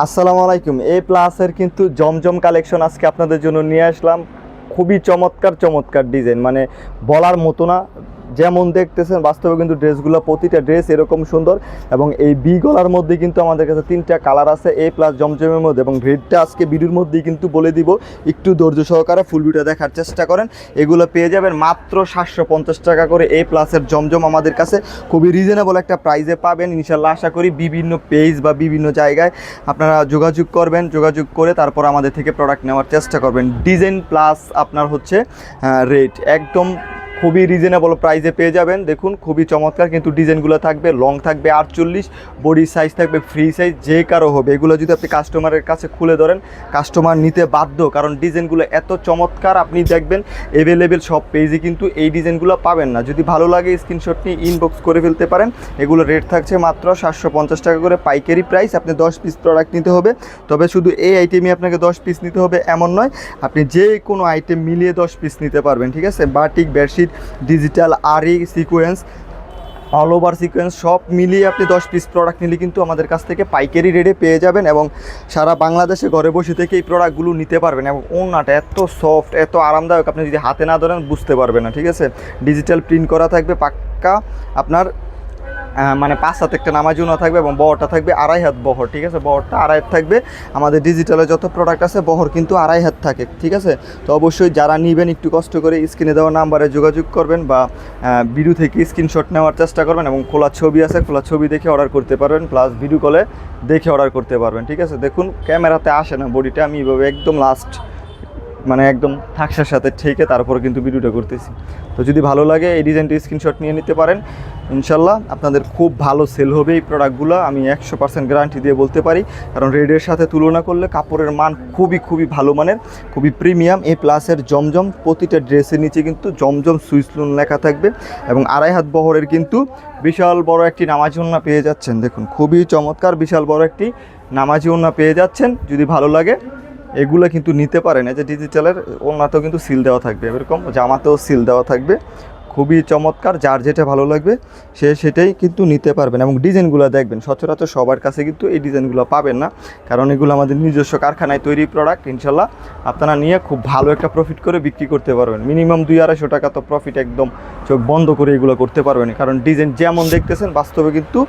আসসালামু আলাইকুম। এ প্লাসের কিন্তু জমজম কালেকশন আজকে আপনাদের জন্য নিয়ে আসলাম। খুবই চমৎকার চমৎকার ডিজাইন। মানে বলার মতো না যেমন দেখতেছেন, বাস্তবে কিন্তু ড্রেসগুলো প্রতিটা ড্রেস এরকম সুন্দর এবং এই বি গলার মধ্যে কিন্তু আমাদের কাছে তিনটা কালার আছে, এ প্লাস জমজমের মধ্যে এবং রেডটা আজকে ভিডিওর মধ্যেই কিন্তু বলে দিব। একটু ধৈর্য সহকারে ফুল ভিডিও দেখার চেষ্টা করেন। এগুলো পেয়ে যাবেন মাত্র সাতশো পঞ্চাশ টাকা করে এ প্লাসের জমজম আমাদের কাছে। খুবই রিজনেবল একটা প্রাইজে পাবেন। ইনশাল্লাহ আশা করি বিভিন্ন পেজ বা বিভিন্ন জায়গায় আপনারা যোগাযোগ করবেন, যোগাযোগ করে তারপর আমাদের থেকে প্রোডাক্ট নেওয়ার চেষ্টা করবেন। ডিজাইন প্লাস আপনার হচ্ছে রেট একদম খুবই রিজনেবল প্রাইসে পেয়ে যাবেন। দেখুন, খুবই চমৎকার কিন্তু ডিজাইনগুলো থাকবে লং থাকবে আটচল্লিশ বডি সাইজ থাকবে ফ্রি সাইজ যে কারও হবে। এগুলো যদি আপনি কাস্টমারের কাছে খুলে ধরেন কাস্টমার নিতে বাধ্য, কারণ ডিজাইনগুলো এত চমৎকার, আপনি দেখবেন অ্যাভেলেবেল সব পেজে কিন্তু এই ডিজাইনগুলো পাবেন না। যদি ভালো লাগে স্ক্রিনশট নিয়ে ইনবক্স করে ফেলতে পারেন। এগুলো রেট থাকছে মাত্র সাতশো পঞ্চাশ টাকা করে পাইকারি প্রাইস আপনি দশ পিস প্রোডাক্ট নিতে হবে। তবে শুধু এই আইটেমই আপনাকে দশ পিস নিতে হবে, এমন নয়। আপনি যে কোনো আইটেম মিলিয়ে দশ পিস নিতে পারবেন, ঠিক আছে? বাটিক বেডশিট ডিজিটাল আরি সিকোয়েন্স অল ওভার সিকোয়েন্স সব মিলিয়ে আপনি দশ পিস প্রোডাক্ট নিলে কিন্তু আমাদের কাছ থেকে পাইকারি রেটে পেয়ে যাবেন এবং সারা বাংলাদেশে ঘরে বসে থেকে এই প্রোডাক্টগুলো নিতে পারবেন এবং ওনাটা এত সফট এত আরামদায়ক, আপনি যদি হাতে না ধরেন বুঝতে পারবেন না, ঠিক আছে? ডিজিটাল প্রিন্ট করা থাকবে, পাক্কা আপনার মানে পাঁচ হাত একটা নামাজুনা থাকবে এবং বহরটা থাকবে আড়াই হাত বহর, ঠিক আছে? বহরটা আড়াই হাত থাকবে। আমাদের ডিজিটালে যত প্রোডাক্ট আছে, বহর কিন্তু আড়াই হাত থাকে, ঠিক আছে? তো অবশ্যই যারা নেবেন, একটু কষ্ট করে স্ক্রিনে দেওয়া নাম্বারে যোগাযোগ করবেন বা ভিডিও থেকে স্ক্রিনশট নেওয়ার চেষ্টা করবেন এবং খোলা ছবি আছে, খোলা ছবি দেখে অর্ডার করতে পারবেন প্লাস ভিডিও কলে দেখে অর্ডার করতে পারবেন, ঠিক আছে? দেখুন, ক্যামেরাতে আসে না বডিটা আমি এভাবে একদম লাস্ট মানে একদম থাকসার সাথে ঠেকে তারপর কিন্তু ভিডিওটা করতেছি। তো যদি ভালো লাগে, এই ডিজাইনটি স্ক্রিনশট নিয়ে নিতে পারেন। ইনশাল্লাহ আপনাদের খুব ভালো সেল হবে এই প্রোডাক্টগুলো আমি একশো পার্সেন্ট গ্যারান্টি দিয়ে বলতে পারি। কারণ রেডের সাথে তুলনা করলে কাপড়ের মান খুবই খুবই ভালো মানের, খুবই প্রিমিয়াম এই প্লাসের জমজম প্রতিটা ড্রেসের নিচে কিন্তু জমজম সুইসলুন লেখা থাকবে। এবং আড়াই হাত বহরের কিন্তু বিশাল বড় একটি নামাজি ওন্না পেয়ে যাচ্ছেন। দেখুন, খুবই চমৎকার বিশাল বড় একটি নামাজি ওন্না পেয়ে যাচ্ছেন। যদি ভালো লাগে এগুলো কিন্তু নিতে পারেন এই যে ডিজিটালের ওনাতেও কিন্তু সিল দেওয়া থাকবে এরকম, জামাতেও সিল দেওয়া থাকবে। খুবই চমৎকার, যার যেটা ভালো লাগবে, সে সেটাই কিন্তু নিতে পারবেন এবং ডিজাইনগুলো দেখবেন। সচরাচর সবার কাছে কিন্তু এই ডিজাইনগুলো পাবেন না, কারণ এগুলো আমাদের নিজস্ব কারখানায় তৈরি প্রোডাক্ট ইনশাল্লাহ আপনারা নিয়ে খুব ভালো একটা প্রফিট করে বিক্রি করতে পারবেন। মিনিমাম দুই আড়াইশো টাকা তো প্রফিট একদম চোখ বন্ধ করে এগুলো করতে পারবেন, কারণ ডিজাইন যেমন দেখতেছেন বাস্তবে কিন্তু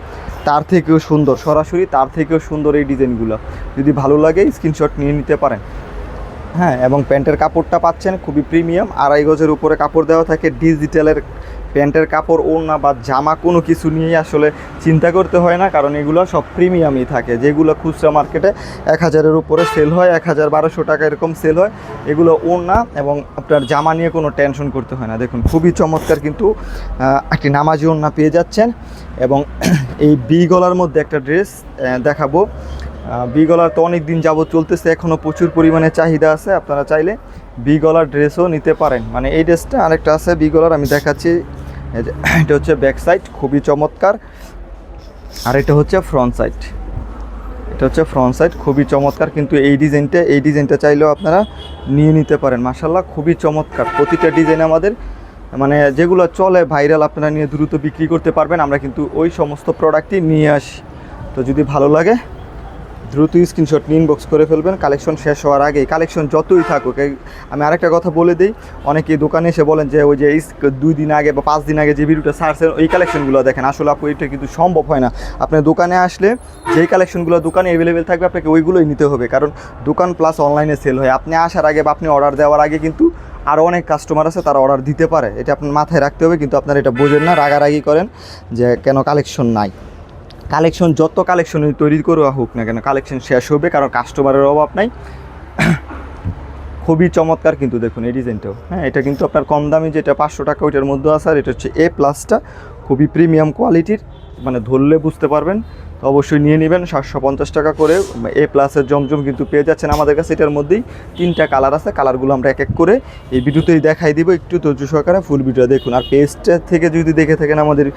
তার থেকেও সুন্দর, সরাসরি তার থেকেও সুন্দর এই ডিজাইনগুলো। যদি ভালো লাগে স্ক্রিনশট নিয়ে নিতে পারেন। হ্যাঁ এবং প্যান্টের কাপড়টা পাচ্ছেন, খুবই প্রিমিয়াম। আড়াই গজের উপরে কাপড় দেওয়া থাকে, ডিজিটালের প্যান্টের কাপড়, ওড়না বা জামা কোনো কিছু নিয়েই আসলে চিন্তা করতে হয় না, কারণ এগুলো সব প্রিমিয়ামই থাকে। যেগুলো খুচরা মার্কেটে এক হাজারের উপরে সেল হয়, এক হাজার বারোশো টাকা এরকম সেল হয়। এগুলো ওড়না এবং আপনার জামা নিয়ে কোনো টেনশন করতে হয় না। দেখুন, খুবই চমৎকার কিন্তু একটি নামাজি ওড়না পেয়ে যাচ্ছেন। এবং এই বি গলার মধ্যে একটা ড্রেস দেখাবো। বি গলার তো অনেক দিন যাবত চলতেছে এখনও প্রচুর পরিমাণে চাহিদা আছে, আপনারা চাইলে বি গলার ড্রেসও নিতে পারেন। মানে এই ড্রেসটা আরেকটা আছে বি গলার আমি দেখাচ্ছি। এটা হচ্ছে ব্যাক সাইড খুবই চমৎকার। আর এটা হচ্ছে ফ্রন্ট সাইড এটা হচ্ছে ফ্রন্ট সাইড খুবই চমৎকার, কিন্তু এই ডিজাইনটা এই ডিজাইনটা চাইলেও আপনারা নিয়ে নিতে পারেন। মাসাল্লাহ খুবই চমৎকার। প্রতিটা ডিজাইন আমাদের মানে যেগুলো চলে ভাইরাল, আপনারা নিয়ে দ্রুত বিক্রি করতে পারবেন। আমরা কিন্তু ওই সমস্ত প্রোডাক্টই নিয়ে আসি। তো যদি ভালো লাগে দ্রুত স্ক্রিনশট ইনবক্স করে ফেলবেন। কালেকশন শেষ হওয়ার আগেই কালেকশন যতই থাকুক আমি আরেকটা কথা বলে দিই, অনেকেই দোকানে এসে বলেন যে ওই যে দুই দিন আগে বা পাঁচ দিন আগে যে ভিডিওটা ছাড়ছেন ওই কালেকশনগুলো দেখেন। আসলে আপু, এটা কিন্তু সম্ভব হয় না। আপনি দোকানে আসলে যেই কালেকশনগুলো দোকানে অ্যাভেলেবেল থাকবে, আপনাকে ওইগুলোই নিতে হবে। কারণ দোকান প্লাস অনলাইনে সেল হয়। আপনি আসার আগে বা আপনি অর্ডার দেওয়ার আগে কিন্তু আরও অনেক কাস্টমার আছে, তারা অর্ডার দিতে পারে। এটা আপনার মাথায় রাখতে হবে, কিন্তু আপনারা এটা বোঝেন না, রাগারাগি করেন যে কেন কালেকশন নাই। কালেকশন, যত কালেকশন তৈরি করে হোক না কেন, কালেকশন শেষ হবে, কারণ কাস্টমারের অভাব নাই। খুবই চমৎকার কিন্তু দেখুন এই ডিজাইনটাও হ্যাঁ এটা কিন্তু আপনার কম দামি যেটা পাঁচশো টাকা, ওইটার মধ্যে আছে, আর এটা হচ্ছে এ প্লাসটা খুবই প্রিমিয়াম কোয়ালিটির মানে ধরলে বুঝতে পারবেন। অবশ্যই নিয়ে নেবেন, সাতশো পঞ্চাশ টাকা করে। এ প্লাসের জমজম কিন্তু পেয়ে যাচ্ছেন আমাদের কাছে। এটার মধ্যেই তিনটা কালার আছে। কালারগুলো আমরা এক এক করে এই ভিডিওতেই দেখাই দিব। একটু ধৈর্য সহকারে ফুল ভিডিও দেখুন। আর পেজটা থেকে যদি দেখে থাকেন আমাদের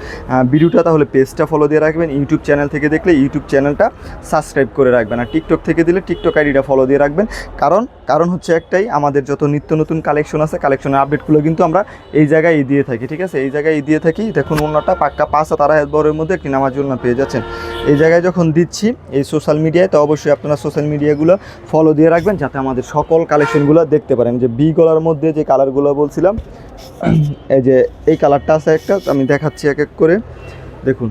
ভিডিওটা তাহলে পেজটা ফলো দিয়ে রাখবেন। ইউটিউব চ্যানেল থেকে দেখলে ইউটিউব চ্যানেলটা সাবস্ক্রাইব করে রাখবেন। আর টিকটক থেকে দিলে টিকটক আইডিটা ফলো দিয়ে রাখবেন। কারণ কারণ হচ্ছে একটাই, আমাদের যত নিত্য নতুন কালেকশন আছে কালেকশনের আপডেটগুলো কিন্তু আমরা এই জায়গায় দিয়ে থাকি, ঠিক আছে? এই জায়গায় দিয়ে থাকি। দেখুন অন্যটা পাক্কা পাঁচ আড়াই বরের মধ্যে একটি নামাজ পেয়ে যাচ্ছেন। এই জায়গায় যখন দিচ্ছি এই সোশ্যাল মিডিয়ায় তো অবশ্যই আপনারা সোশ্যাল মিডিয়াগুলো ফলো দিয়ে রাখবেন যাতে আমাদের সকল কালেকশনগুলো দেখতে পারেন। যে বি গলার মধ্যে যে কালারগুলো বলছিলাম, এই যে এই কালারটা আছে একটা, আমি দেখাচ্ছি এক এক করে। দেখুন,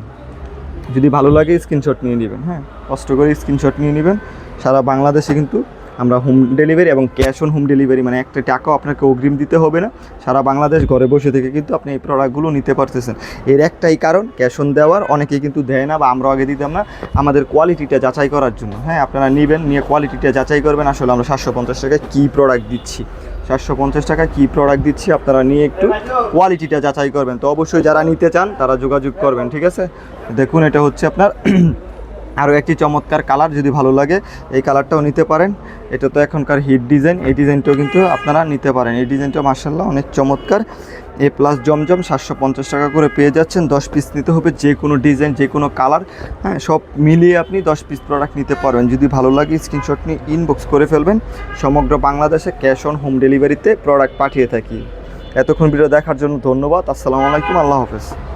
যদি ভালো লাগে স্ক্রিনশট নিয়ে নেবেন হ্যাঁ? কষ্ট করে স্ক্রিনশট নিয়ে নেবেন। সারা বাংলাদেশে কিন্তু আমরা হোম ডেলিভারি এবং ক্যাশ অন হোম ডেলিভারি মানে একটা টাকাও আপনাকে অগ্রিম দিতে হবে না। সারা বাংলাদেশ ঘরে বসে থেকে কিন্তু আপনি এই প্রোডাক্টগুলো নিতে পারতেছেন। এর একটাই কারণ ক্যাশ অন দেওয়ার। অনেকেই কিন্তু দেয় না বা আমরা আগে দিতাম না। আমাদের কোয়ালিটিটা যাচাই করার জন্য। হ্যাঁ আপনারা নেবেন, নিয়ে কোয়ালিটিটা যাচাই করবেন। আসলে আমরা সাতশো পঞ্চাশ টাকায় কী প্রোডাক্ট দিচ্ছি? সাতশো পঞ্চাশ টাকায় কী প্রোডাক্ট দিচ্ছি? আপনারা নিয়ে একটু কোয়ালিটিটা যাচাই করবেন। তো অবশ্যই যারা নিতে চান, তারা যোগাযোগ করবেন, ঠিক আছে? দেখুন, এটা হচ্ছে আপনার আরও একটি চমৎকার কালার যদি ভালো লাগে, এই কালারটাও নিতে পারেন। এটা তো এখনকার হিট ডিজাইন, এই ডিজাইনটাও কিন্তু আপনারা নিতে পারেন। এই ডিজাইনটা মার্শাল্লাহ অনেক চমৎকার। এ প্লাস জমজম সাতশো পঞ্চাশ টাকা করে পেয়ে যাচ্ছেন। দশ পিস নিতে হবে যে কোনো ডিজাইন, যে কোনো কালার হ্যাঁ সব মিলিয়ে আপনি দশ পিস প্রোডাক্ট নিতে পারবেন। যদি ভালো লাগে স্ক্রিনশট নিয়ে ইনবক্স করে ফেলবেন। সমগ্র বাংলাদেশে ক্যাশ অন হোম ডেলিভারিতে প্রোডাক্ট পাঠিয়ে থাকি। এতক্ষণ ভিডিও দেখার জন্য ধন্যবাদ। আসসালামু আলাইকুম, আল্লাহ হাফেজ।